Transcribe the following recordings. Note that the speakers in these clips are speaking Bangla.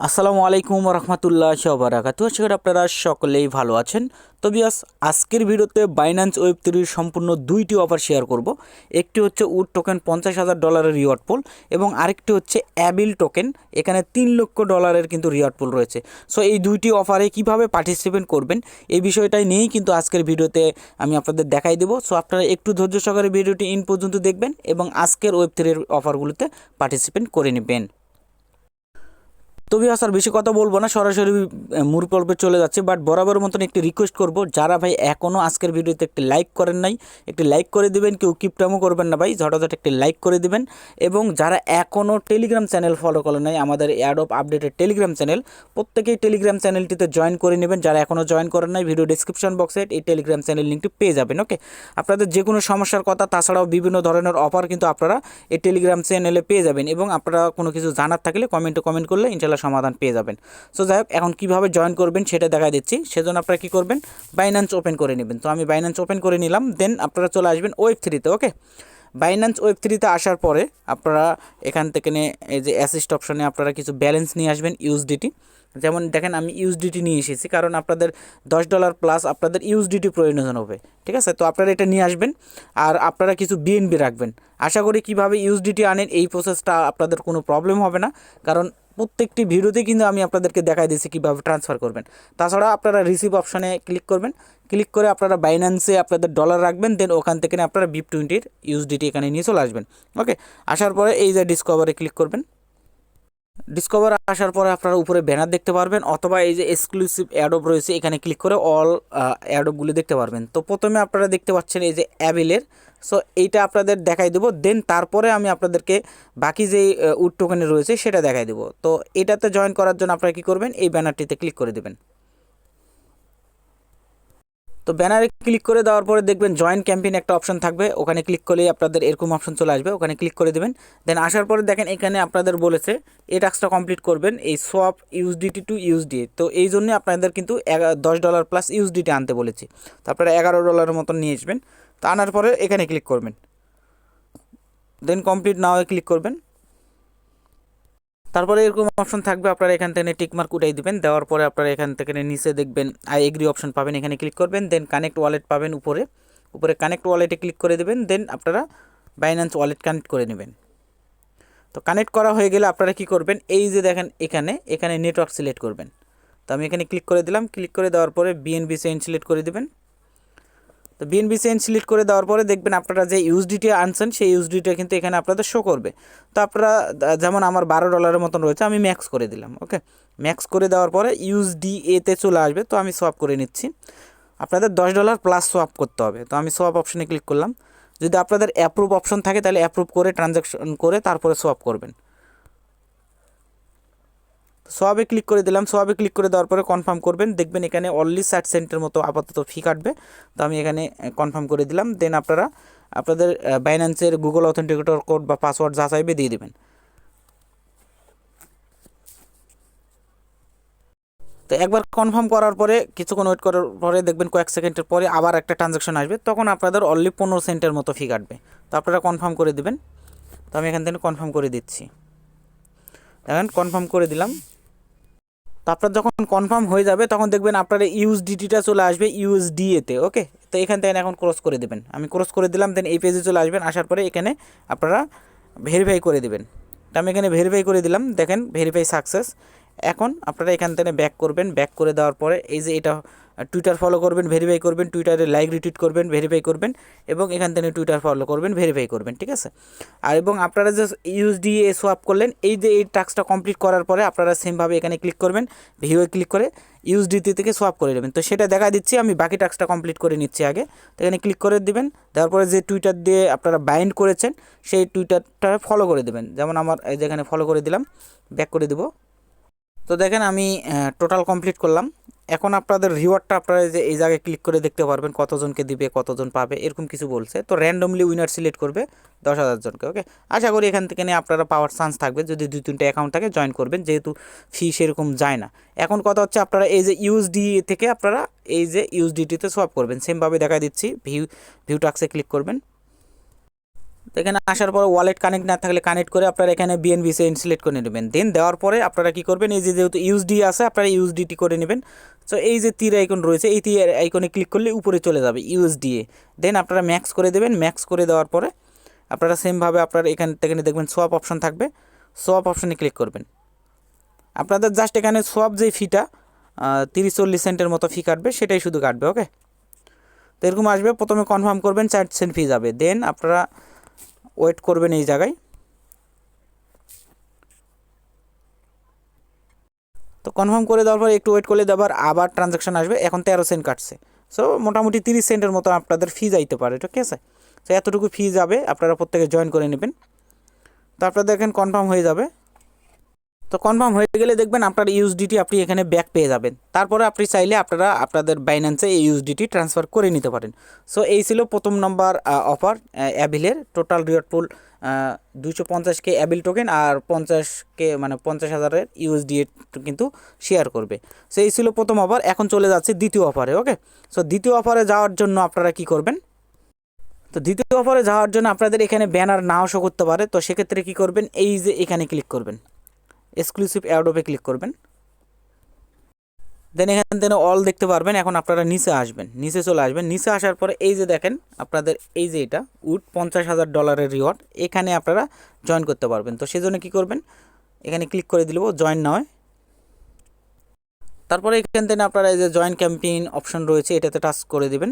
আসসালামু আলাইকুম রহমতুল্লাহ বারাকাতু আশা করি আপনারা সকলেই ভালো আছেন। তো বিয়াস আজকের ভিডিওতে বাইন্যান্স ওয়েব থ্রির সম্পূর্ণ দুইটি অফার শেয়ার করব। একটি হচ্ছে উড টোকেন পঞ্চাশ হাজার ডলারের রিওয়ার্ড পোল এবং আরেকটি হচ্ছে অ্যাবিল টোকেন এখানে তিন লক্ষ ডলারের কিন্তু রিওয়ার্ড পোল রয়েছে। সো এই দুইটি অফারে কীভাবে পার্টিসিপেট করবেন, এই বিষয়টাই নিয়েই কিন্তু আজকের ভিডিওতে আমি আপনাদের দেখাই দেবো। সো আপনারা একটু ধৈর্য সহকারে ভিডিওটি ইন পর্যন্ত দেখবেন এবং আজকের ওয়েব থ্রির অফারগুলোতে পার্টিসিপেট করে নেবেন। তবে আর বেশি কথা বলব না, সরাসরি মূল পর্বে চলে যাচ্ছে বাট বরাবর মতন একটি রিকোয়েস্ট করব। যারা ভাই এখনও আজকের ভিডিওতে একটি লাইক করেন নাই, একটি লাইক করে দিবেন, কেউ কিপটামও করবেন না ভাই ঝটাঝট একটি লাইক করে দিবেন। এবং যারা এখনও টেলিগ্রাম চ্যানেল ফলো করে নাই, আমাদের অ্যাড অফ আপডেটের টেলিগ্রাম চ্যানেল প্রত্যেকেই টেলিগ্রাম চ্যানেলটিতে জয়েন করে নেবেন। যারা এখনও জয়েন করেন নাই ভিডিও ডিসক্রিপশন বক্সে এই টেলিগ্রাম চ্যানেল লিঙ্কটি পেয়ে যাবেন ওকে আপনাদের যে কোনো সমস্যার কথা, তাছাড়াও বিভিন্ন ধরনের অফার কিন্তু আপনারা এই টেলিগ্রাম চ্যানেলে পেয়ে যাবেন। এবং আপনারা কোনো কিছু জানার থাকলে কমেন্টে কমেন্ট করলে ইনশাল্লাহ সমাধান পেয়ে যাবেন। সো যাই হোক, এখন কীভাবে জয়েন করবেন সেটা দেখা দিচ্ছি। সেজন্য আপনারা কী করবেন? বাইন্যান্স ওপেন করে নেবেন। তো আমি বাইন্যান্স ওপেন করে নিলাম দেন আপনারা চলে আসবেন ওয়েব থ্রিতে ওকে বাইন্যান্স ওয়েব থ্রিতে আসার পরে আপনারা এখান থেকে এই যে অ্যাসিস্ট অপশনে আপনারা কিছু ব্যালেন্স নিয়ে আসবেন ইউএসডিটি যেমন দেখেন, আমি ইউএসডিটি নিয়ে এসেছি, কারণ আপনাদের দশ ডলার প্লাস আপনাদের ইউএসডিটি প্রয়োজন হবে, ঠিক আছে? তো আপনারা এটা নিয়ে আসবেন, আর আপনারা কিছু বিএনবি রাখবেন। আশা করি কীভাবে ইউএসডিটি আনেন, এই প্রসেসটা আপনাদের কোনো প্রবলেম হবে না, কারণ প্রত্যেকটি ভিডিওতে কিন্তু আমি আপনাদেরকে দেখাই দিয়েছি কীভাবে ট্রান্সফার করবেন। তাছাড়া আপনারা রিসিভ অপশানে ক্লিক করবেন। ক্লিক করে আপনারা বাইন্যান্সে আপনাদের ডলার রাখবেন দেন ওখান থেকে আপনারা বিপ টোয়েন্টির ইউজডিটি এখানে নিয়ে চলে আসবেন। ওকে আসার পরে এই যে ডিসকভারে ক্লিক করবেন। ডিসকভার আসার পরে আপনারা উপরে ব্যানার দেখতে পারবেন, অথবা এই যে এক্সক্লুসিভ অ্যাডব রয়েছে, এখানে ক্লিক করে অল অ্যাডবগুলি দেখতে পারবেন। তো প্রথমে আপনারা দেখতে পাচ্ছেন এই যে অ্যাবেলের সো এইটা আপনাদের দেখাই দেবো দেন তারপরে আমি আপনাদেরকে বাকি যে উড টোকেনে রয়েছে, সেটা দেখাই দেবো। তো এটাতে জয়েন করার জন্য আপনারা কী করবেন, এই ব্যানারটিতে ক্লিক করে দেবেন। তো ব্যানারে ক্লিক করে দেওয়ার পরে দেখবেন জয়েন ক্যাম্পেইন একটা অপশন থাকবে। ওখানে ক্লিক করলেই আপনাদের এরকম অপশন চলে আসবে। ওখানে ক্লিক করে দেবেন। দেন আসার পরে দেখেন এখানে আপনাদের বলেছে, এই টাস্কটা কমপ্লিট করবেন, এই সোয়াপ ইউএসডিটি টু ইউএসডি তো এই জন্যে আপনাদের কিন্তু দশ ডলার প্লাস ইউএসডিটি আনতে বলেছি। তো আপনারা এগারো ডলারের মতন নিয়ে আসবেন। তো আনার পরে এখানে ক্লিক করবেন। দেন কমপ্লিট নাও ক্লিক করবেন। তারপরে এরকম অপশন থাকবে, আপনারা এখান থেকে টিকমার্ক উঠাই দিবেন, দেওয়ার পরে আপনারা এখান থেকে নিচে দেখবেন আই এগ্রি অপশন পাবেন, এখানে ক্লিক করবেন দেন কানেক্ট ওয়ালেট পাবেন উপরে। উপরে কানেক্ট ওয়ালেটে ক্লিক করে দেবেন দেন আপনারা বাইন্যান্স ওয়ালেট কানেক্ট করে নেবেন। তো কানেক্ট করা হয়ে গেলে আপনারা কি করবেন, এই যে দেখেন এখানে এখানে নেটওয়ার্ক সিলেক্ট করবেন। তো আমি এখানে ক্লিক করে দিলাম ক্লিক করে দেওয়ার পরে বিএনবি সেন সিলেক্ট করে দেবেন। তো বিএনবি সেন্ড সিলেক্ট করে দেওয়ার পরে দেখবেন আপনারা যে ইউএসডিটি আনছেন, সেই ইউএসডিটা কিন্তু এখানে আপনাদের শো করবে। তো আপনারা যেমন আমার বারো ডলারের মতন রয়েছে, আমি ম্যাক্স করে দিলাম ওকে ম্যাক্স করে দেওয়ার পরে ইউএসডি এতে চলে আসবে, তো আমি সোয়াপ করে নিচ্ছি। আপনাদের দশ ডলার প্লাস সোয়াপ করতে হবে, তো আমি সোয়াপ অপশনে ক্লিক করলাম। যদি আপনাদের অ্যাপ্রুভ অপশন থাকে, তাহলে অ্যাপ্রুভ করে ট্রানজ্যাকশন করে, তারপরে সোয়াপ করবেন। সোয়াবে ক্লিক করে দিলাম সোয়াবে ক্লিক করে দেওয়ার পরে কনফার্ম করবেন। দেখবেন এখানে অনলি ষাট সেন্টের মতো আপাতত ফি কাটবে। তো আমি এখানে কনফার্ম করে দিলাম। দেন আপনারা, আপনাদের বাইন্যান্সের গুগল অথেন্টিকেটর কোড বা পাসওয়ার্ড যা চাইবে দিয়ে দেবেন। তো একবার কনফার্ম করার পরে, কিছুক্ষণ ওয়েট করার পরে দেখবেন কয়েক সেকেন্ডের পরে আবার একটা ট্রানজ্যাকশন আসবে। তখন আপনাদের অনলি পনেরো সেন্টের মতো ফি কাটবে। তো আপনারা কনফার্ম করে দিবেন। তো আমি এখান থেকে কনফার্ম করে দিচ্ছি। দেখেন কনফার্ম করে দিলাম। তো আপনার যখন কনফার্ম হয়ে যাবে, তখন দেখবেন আপনার ইউএসডিটিটা চলে আসবে ইউএসডিএতে ওকে তো এখান থেকে এখন ক্রস করে দেবেন। আমি ক্রস করে দিলাম দেন এই পেজে চলে আসবেন, আসার পরে এখানে আপনারা ভেরিফাই করে দেবেন। তো আমি এখানে ভেরিফাই করে দিলাম, দেখেন ভেরিফাই সাকসেস এখন আপনারা এখান থেকে ব্যাক করবেন ব্যাক করে দেওয়ার পরে এই যে এটা টুইটার ফলো করবেন ভেরিফাই করবেন টুইটারে লাইক রিটুইট করবেন ভেরিফাই করবেন এবং এখান থেকে টুইটার ফলো করবেন ভেরিফাই করবেন, ঠিক আছে? আর এবং আপনারা যে ইউএসডি এ সোয়াপ করলেন, এই যে এই টাস্কটা কমপ্লিট করার পরে আপনারা সেমভাবে এখানে ক্লিক করবেন ভিওয়ে ক্লিক করে ইউএসডিটি থেকে সোয়াপ করে নেবেন। তো সেটা দেখা দিচ্ছি, আমি বাকি টাস্কটা কমপ্লিট করে নিচ্ছি আগে। তো এখানে ক্লিক করে দিবেন, দেওয়ার পরে যে টুইটার দিয়ে আপনারা বাইন্ড করেছেন, সেই টুইটারটা ফলো করে দেবেন। যেমন আমার যেখানে ফলো করে দিলাম ব্যাক করে দেবো। তো দেখেন আমি টোটাল কমপ্লিট করলাম। এখন আপনাদের রিওয়ার্ডটা আপনারা যে, এই জায়গায় ক্লিক করে দেখতে পারবেন কতজনকে দিবে, কতজন পাবে, এরকম কিছু বলছে। তো র্যান্ডমলি উইনার সিলেক্ট করবে দশ হাজার জনকে ওকে আশা করি এখান থেকে নিয়ে আপনারা পাওয়ার চান্স থাকবে। যদি দুই তিনটে অ্যাকাউন্ট থাকে জয়েন করবেন। যেহেতু ফি সেরকম যায় না। এখন কথা হচ্ছে আপনারা এই যে ইউএসডি থেকে আপনারা এই যে ইউএসডিটিতে সোয়াপ করবেন। সেমভাবে দেখা দিচ্ছি ভিউ ভিউ টাক্সে ক্লিক করবেন। তো এখানে আসার পর ওয়ালেট কানেক্ট না থাকলে কানেক্ট করে আপনারা এখানে বিএনবি সে করে নেবেন। দেন দেওয়ার পরে আপনারা কি করবেন, এই যে যেহেতু ইউএসডি আছে, আপনারা ইউএসডিটি করে নেবেন। সো এই যে তীর আইকন রয়েছে, এই তীর আইকনে ক্লিক করলে উপরে চলে যাবে ইউএসডিএ দেন আপনারা ম্যাক্স করে দেবেন ম্যাক্স করে দেওয়ার পরে আপনারা সেমভাবে আপনারা এখান থেকে দেখবেন সোয়াপ অপশন থাকবে। সোয়াপ অপশনে ক্লিক করবেন। আপনাদের জাস্ট এখানে সোয়াপ যে ফিটা তিরিশ চল্লিশ সেন্টের মতো ফি কাটবে, সেটাই শুধু কাটবে ওকে তো এরকম আসবে, প্রথমে কনফার্ম করবেন, চার সেন্ট ফি যাবে। দেন আপনারা ওয়েট করবেন এই জায়গায়। তো কনফার্ম করে দেওয়ার পর একটু ওয়েট করলে দেওয়ার আবার ট্রানজাকশন আসবে। এখন তেরো সেন্ট কাটছে। সো মোটামুটি তিরিশ সেন্টের মতো আপনাদের ফি যাইতে পারে, ঠিক আছে? তো এতটুকু ফি যাবে, আপনারা প্রত্যেকে জয়েন করে নেবেন। তো আপনাদের এখন কনফার্ম হয়ে যাবে। তো কনফার্ম হয়ে গেলে দেখবেন আপনার ইউএসডিটি আপনি এখানে ব্যাক পেয়ে যাবেন। তারপরে আপনি চাইলে আপনারা, আপনাদের বাইন্যান্সে এই ইউএসডিটি ট্রান্সফার করে নিতে পারেন। সো এই ছিল প্রথম নম্বর অফার অ্যাভিলের টোটাল রিওয়ার্ড পুল দুশো পঞ্চাশ কে অ্যাবিল টোকেন আর পঞ্চাশ কে মানে পঞ্চাশ হাজারের ইউএসডি কিন্তু শেয়ার করবে। সো এই ছিল প্রথম অফার এখন চলে যাচ্ছে দ্বিতীয় অফারে ওকে সো দ্বিতীয় অফারে যাওয়ার জন্য আপনারা কি করবেন? তো দ্বিতীয় অফারে যাওয়ার জন্য আপনাদের এখানে ব্যানার নাও শো করতে পারে। তো সেক্ষেত্রে কী করবেন? এই যে এখানে ক্লিক করবেন। এক্সক্লুসিভ অ্যাডোপে ক্লিক করবেন। দেন এখান থেকে অল দেখতে পারবেন, এখন আপনারা নিচে আসবেন। নিচে চলে আসবেন। নিচে আসার পরে এই যে দেখেন, আপনাদের এই যে এটা উড পঞ্চাশ হাজার ডলারের রিওয়ার্ড এখানে আপনারা জয়েন করতে পারবেন। তো সেজন্য কী করবেন? এখানে ক্লিক করে দিলেও জয়েন নয়। তারপরে এখান থেকে আপনারা এই যে জয়েন ক্যাম্পেইন অপশন রয়েছে, এটাতে টাচ করে দিবেন।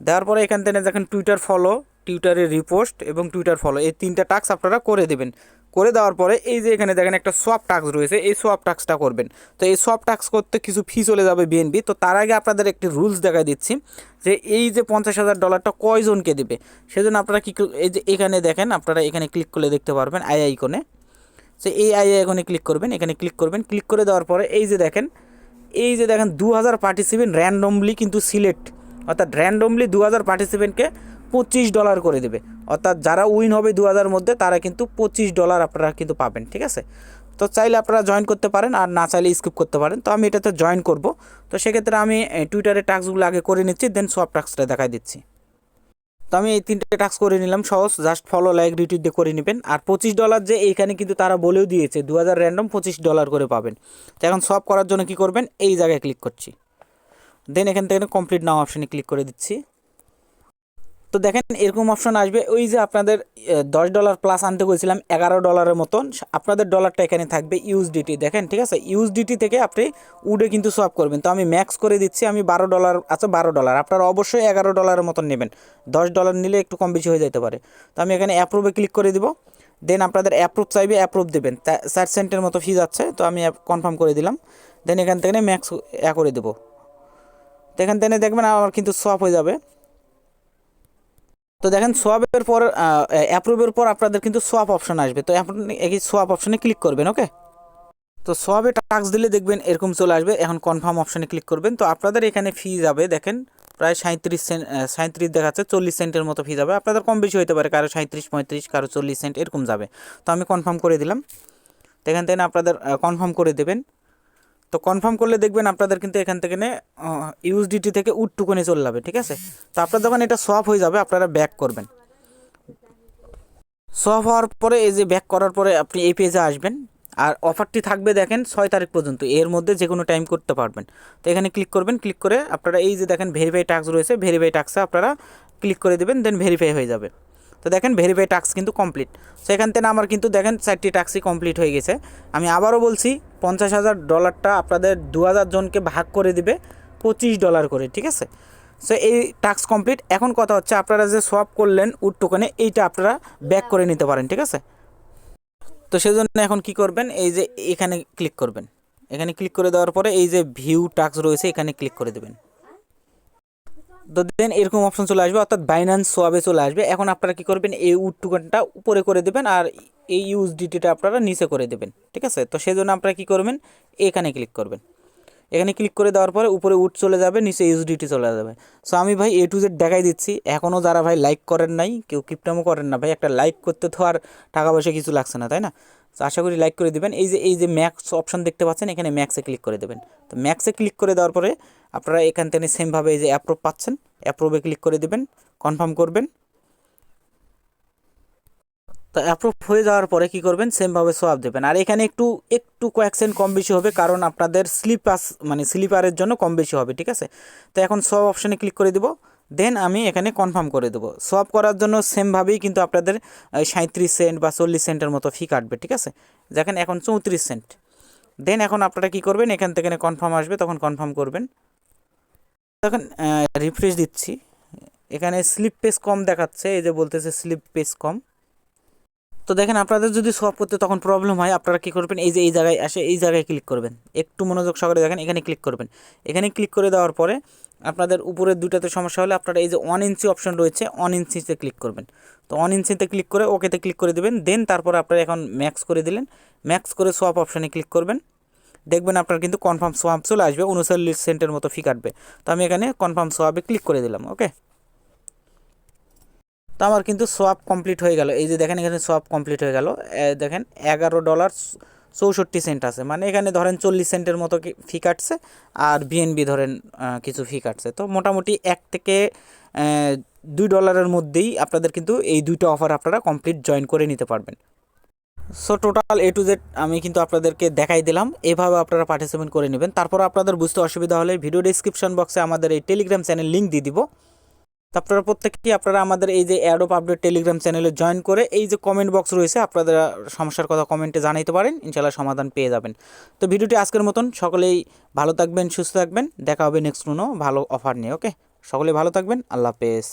দেওয়ার পরে এখান থেকে দেখেন টুইটার ফলো টুইটারে রিপোস্ট এবং টুইটার ফলো এই তিনটা টাস্ক আপনারা করে দেবেন। করে দেওয়ার পরে এই যে এখানে দেখেন একটা সোয়াপ টাস্ক রয়েছে, এই সোয়াপ টাস্কটা করবেন। তো এই সোয়াপ টাস্ক করতে কিছু ফি চলে যাবে বিএনবি তো তার আগে আপনাদের একটি রুলস দেখা দিচ্ছি, যে এই যে পঞ্চাশ হাজার ডলারটা কয়জনকে দেবে? সেজন্য আপনারা কী এই যে এখানে দেখেন, আপনারা এখানে ক্লিক করলে দেখতে পারবেন আই আইকনে সো এই আই আইকনে ক্লিক করবেন, এখানে ক্লিক করবেন। ক্লিক করে দেওয়ার পরে এই যে দেখেন, এই যে দেখেন দু হাজার পার্টিসিপেন্ট র্যান্ডমলি কিন্তু সিলেক্ট অর্থাৎ র্যান্ডমলি দু হাজার পার্টিসিপেন্টকে পঁচিশ ডলার করে দেবে। অর্থাৎ যারা উইন হবে দু হাজার মধ্যে, তারা কিন্তু পঁচিশ ডলার আপনারা কিন্তু পাবেন, ঠিক আছে? তো চাইলে আপনারা জয়েন করতে পারেন, আর না চাইলে স্কিপ করতে পারেন। তো আমি এটাতে জয়েন করব। তো সেক্ষেত্রে আমি টুইটারে টাস্কগুলো আগে করে নিচ্ছি দেন সব টাস্কটা দেখাই দিচ্ছি। তো আমি এই তিনটে টাস্ক করে নিলাম, সহজ। জাস্ট ফলো, লাইক রিটুইট দিয়ে করে নেবেন। আর পঁচিশ ডলার যে এইখানে কিন্তু তারা বলেও দিয়েছে দু হাজার র্যান্ডম পঁচিশ ডলার করে পাবেন। তো এখন সব করার জন্য কি করবেন? এই জায়গায় ক্লিক করছি। দেন এখান থেকে কমপ্লিট নাও অপশানে ক্লিক করে দিচ্ছি। তো দেখেন এরকম অপশন আসবে। ওই যে আপনাদের দশ ডলার প্লাস আনতে বলছিলাম এগারো ডলারের মতন। আপনাদের ডলারটা এখানে থাকবে ইউএসডিটি দেখেন, ঠিক আছে? ইউএসডিটি থেকে আপনি উডে কিন্তু সোয়াপ করবেন। তো আমি ম্যাক্স করে দিচ্ছি, আমি বারো ডলার আচ্ছা বারো ডলার আপনারা অবশ্যই এগারো ডলারের মতন নেবেন। দশ ডলার নিলে একটু কম বেশি হয়ে যেতে পারে। তো আমি এখানে অ্যাপ্রুভে ক্লিক করে দিব। দেন আপনাদের অ্যাপ্রুভ চাইবে অ্যাপ্রুভ দেবেন। চার সেন্টের মতো ফি যাচ্ছে, তো আমি কনফার্ম করে দিলাম। দেন এখান থেকে ম্যাক্স অ্যা করে দেবো। তো এখান থেকে দেখবেন আমার কিন্তু সোয়াপ হয়ে যাবে। তো দেখেন সোয়াপের পর অ্যাপ্রুভের পর আপনাদের কিন্তু সোয়াপ অপশন আসবে। তো আপনি এই সোয়াপ অপশনে ক্লিক করবেন ওকে তো সোয়াবে টাক্স দিলে দেখবেন এরকম চলে আসবে। এখন কনফার্ম অপশনে ক্লিক করবেন। তো আপনাদের এখানে ফি যাবে, দেখেন, প্রায় সাঁত্রিশ সেন্ট সাঁত্রিশ দেখাচ্ছে, চল্লিশ সেন্টের মতো ফি যাবে। আপনাদের কম বেশি হতে পারে, কারও সাঁত্রিশ পঁয়ত্রিশ, কারও চল্লিশ সেন্ট এরকম যাবে। তো আমি কনফার্ম করে দিলাম। তো এখান থেকে আপনাদের কনফার্ম করে দেবেন। তো কনফার্ম করলে দেখবেন আপনাদের কিন্তু এখান থেকে ইউএসডিটি থেকে উড টুকনে চলে যাবে, ঠিক আছে? তো আপনার যখন এটা সফ হয়ে যাবে, আপনারা ব্যাক করবেন। সফ হওয়ার পরে এই যে ব্যাক করার পরে আপনি এই পেজে আসবেন। আর অফারটি থাকবে দেখেন ছয় তারিখ পর্যন্ত, এর মধ্যে যে কোনো টাইম করতে পারবেন। তো এখানে ক্লিক করবেন ক্লিক করে আপনারা এই যে দেখেন ভেরিফাই টাস্ক রয়েছে ভেরিফাই টাস্কে আপনারা ক্লিক করে দেবেন দেন ভেরিফাই হয়ে যাবে। তো দেখেন ভেরিফাই টাস্ক কিন্তু কমপ্লিট সেখান থেকে আমার কিন্তু দেখেন চারটি টাস্কই কমপ্লিট হয়ে গেছে। আমি আবারও বলছি, পঞ্চাশ হাজার ডলারটা আপনাদের দু হাজার জনকে ভাগ করে দিবে, পঁচিশ ডলার করে, ঠিক আছে? সো এই টাস্ক কমপ্লিট এখন কথা হচ্ছে আপনারা যে সোয়াপ করলেন উড টোকেনে, এইটা আপনারা ব্যাক করে নিতে পারেন, ঠিক আছে? তো সেজন্য এখন কি করবেন, এই যে এখানে ক্লিক করবেন। এখানে ক্লিক করে দেওয়ার পরে এই যে ভিউ টাস্ক রয়েছে, এখানে ক্লিক করে দেবেন। দেন এরকম অপশন চলে আসবে, অর্থাৎ বাইন্যান্স সোয়াবে চলে আসবে। এখন আপনারা কী করবেন, এই উড টুকানটা উপরে করে দেবেন আর এই ইউএসডিটিটা আপনারা নিচে করে দেবেন, ঠিক আছে? তো সেই জন্য আপনারা কী করবেন, এখানে ক্লিক করবেন। এখানে ক্লিক করে দেওয়ার পরে উপরে উড চলে যাবে, নিচে ইউএসডিটি চলে যাবে। সো আমি ভাই এ টু জেড দেখাই দিচ্ছি। এখনও যারা ভাই লাইক করেন নাই, কেউ কিপটামও করেন না ভাই, একটা লাইক করতে তো আর টাকা পয়সা কিছু লাগছে না, তাই না? তো আশা করি লাইক করে দেবেন। এই যে এই যে ম্যাক্স অপশন দেখতে পাচ্ছেন, এখানে ম্যাক্সে ক্লিক করে দেবেন। তো ম্যাক্সে ক্লিক করে দেওয়ার পরে আপনারা এখান থেকে সেমভাবে এই যে অ্যাপ্রুভ পাচ্ছেন অ্যাপ্রুভে ক্লিক করে দেবেন কনফার্ম করবেন। তো অ্যাপ্রুভ হয়ে যাওয়ার পরে কি করবেন? সেমভাবে সোয়াপ দেবেন। আর এখানে একটু একটু কয়েক সেন্ট কম বেশি হবে, কারণ আপনাদের স্লিপাস মানে স্লিপারের জন্য কম বেশি হবে, ঠিক আছে? তো এখন সোয়াপ অপশানে ক্লিক করে দিব। দেন আমি এখানে কনফার্ম করে দেবো। সোয়াপ করার জন্য সেমভাবেই কিন্তু আপনাদের সাঁত্রিশ সেন্ট বা চল্লিশ সেন্টের মতো ফি কাটবে, ঠিক আছে? দেখেন এখন চৌত্রিশ সেন্ট দেন এখন আপনারা কি করবেন? এখান থেকে কনফার্ম আসবে, তখন কনফার্ম করবেন। এখন রিফ্রেশ দিচ্ছি। এখানে স্লিপ পেস কম দেখাচ্ছে, এই যে বলতেছে স্লিপ পেস কম। তো দেখেন, আপনাদের যদি সোয়াপ করতে তখন প্রবলেম হয়, আপনারা কী করবেন? এই যে এই জায়গায় আসে, এই জায়গায় ক্লিক করবেন। একটু মনোযোগ সহকারে দেখেন, এখানে ক্লিক করবেন। এখানে ক্লিক করে দেওয়ার পরে আপনাদের উপরের দুটাতে সমস্যা হলে আপনারা এই যে ওয়ান ইঞ্চি অপশন রয়েছে ওয়ান ইঞ্চিতে ক্লিক করবেন। তো ওয়ান ইঞ্চিতে ক্লিক করে ওকেতে ক্লিক করে দেবেন দেন তারপরে আপনারা এখন ম্যাক্স করে দিলেন। ম্যাক্স করে সোয়াপ অপশানে ক্লিক করবেন। দেখবেন আপনার কিন্তু কনফার্ম সোয়াপ চলে আসবে, উনচল্লিশ সেন্টের মতো ফি কাটবে। তো আমি এখানে কনফার্ম সোয়াপে ক্লিক করে দিলাম ওকে তো আমার কিন্তু সোয়াপ কমপ্লিট হয়ে গেল। এই যে দেখেন এখানে সোয়াপ কমপ্লিট হয়ে গেল। দেখেন এগারো ডলার চৌষট্টি সেন্ট আছে। মানে এখানে ধরেন চল্লিশ সেন্টের মতো ফি কাটছে, আর বিএনবি ধরেন কিছু ফি কাটছে। তো মোটামুটি এক থেকে দুই ডলারের মধ্যেই আপনাদের কিন্তু এই দুইটা অফার আপনারা কমপ্লিট জয়েন করে নিতে পারবেন। So total A to Z আমি কিন্তু আপনাদেরকে দেখাই দিলাম। এভাবে আপনারা পার্টিসিপেট করে নেবেন। তারপর আপনাদের বুঝতে অসুবিধা হলে ভিডিও ডিসক্রিপশন বক্সে আমাদের এই টেলিগ্রাম চ্যানেল লিঙ্ক দিয়ে দিব। আপনারা প্রত্যেকেই আপনারা আমাদের এই যে অ্যাডোপ আপডেট টেলিগ্রাম চ্যানেলে জয়েন করে এই যে কমেন্ট বক্স রয়েছে আপনাদের সমস্যার কথা কমেন্টে জানাইতে পারেন ইনশাল্লাহ সমাধান পেয়ে যাবেন। তো ভিডিওটি আজকের মতন, সকলেই ভালো থাকবেন, সুস্থ থাকবেন। দেখা হবে নেক্সট কোনো ভালো অফার নিয়ে ওকে সকলেই ভালো থাকবেন, আল্লাহ হাফেজ।